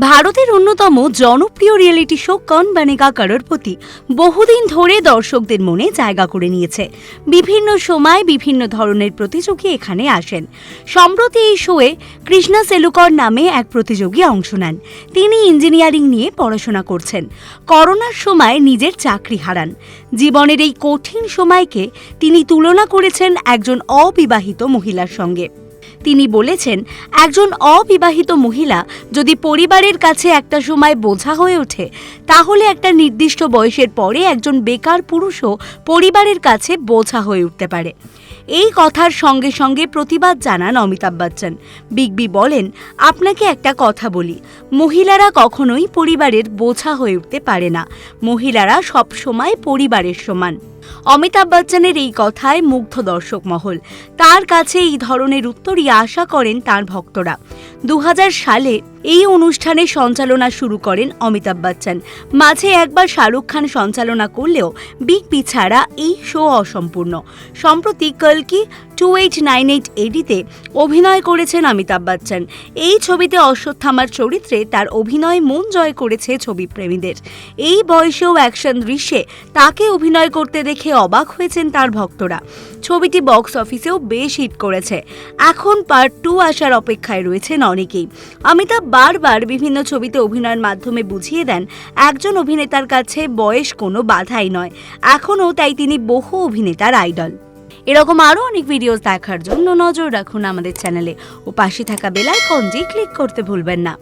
ভারতের অন্যতম জনপ্রিয় রিয়েলিটি শো কন বানেগা করোড়পতি বহুদিন ধরে দর্শকদের মনে জায়গা করে নিয়েছে। বিভিন্ন সময় বিভিন্ন ধরনের প্রতিযোগী এখানে আসেন। সম্প্রতি এই শোয়ে কৃষ্ণা সেলুকর নামে এক প্রতিযোগী অংশ নেন। তিনি ইঞ্জিনিয়ারিং নিয়ে পড়াশোনা করছেন। করোনার সময় নিজের চাকরি হারান। জীবনের এই কঠিন সময়কে তিনি তুলনা করেছেন একজন অবিবাহিত মহিলার সঙ্গে। তিনি বলেছেন, একজন অবিবাহিত মহিলা যদি পরিবারের কাছে একটা সময় বোঝা হয়ে ওঠে, তাহলে একটা নির্দিষ্ট বয়সের পরে একজন বেকার পুরুষও পরিবারের কাছে বোঝা হয়ে উঠতে পারে। এই কথার সঙ্গে সঙ্গে প্রতিবাদ জানান অমিতাভ বচ্চন। বিগ বি বলেন, আপনাকে একটা কথা বলি, মহিলারা কখনোই পরিবারের বোঝা হয়ে উঠতে পারে না। মহিলারা সব সময় পরিবারের সমান। অমিতাভ বচ্চনের এই কথায় মুগ্ধ দর্শক মহল। তার কাছে এই ধরনের উত্তরই আশা করেন তার ভক্তরা। দু হাজার সালে এই অনুষ্ঠানে সঞ্চালনা শুরু করেন অমিতাভ বচ্চন। মাঝে একবার শাহরুখ খান সঞ্চালনা করলেও বিগ বি ছাড়া এই শো অসম্পূর্ণ। সম্প্রতি কলকি টু এইট নাইন এইট এডিতে অভিনয় করেছেন অমিতাভ বচ্চন। এই ছবিতে অশ্বত্থামার চরিত্রে তার অভিনয় মন জয় করেছে ছবি প্রেমীদের এই বয়সেও অ্যাকশন দৃশ্যে তাকে অভিনয় করতে দেখে অবাক হয়েছেন তার ভক্তরা। ছবিটি বক্স অফিসেও বেশ হিট করেছে। এখন পার্ট টু আসার অপেক্ষায় রয়েছেন অনেকেই। অমিতাভ বারবার বিভিন্ন ছবিতে অভিনয়ের মাধ্যমে বুঝিয়ে দেন, একজন অভিনেতার কাছে বয়স কোনো বাধাই নয়। এখনও তাই তিনি বহু অভিনেতার আইডল এরকম আরও অনেক ভিডিওস দেখার জন্য নজর রাখুন আমাদের চ্যানেলে ও পাশে থাকা বেল আইকনটি ক্লিক করতে ভুলবেন না।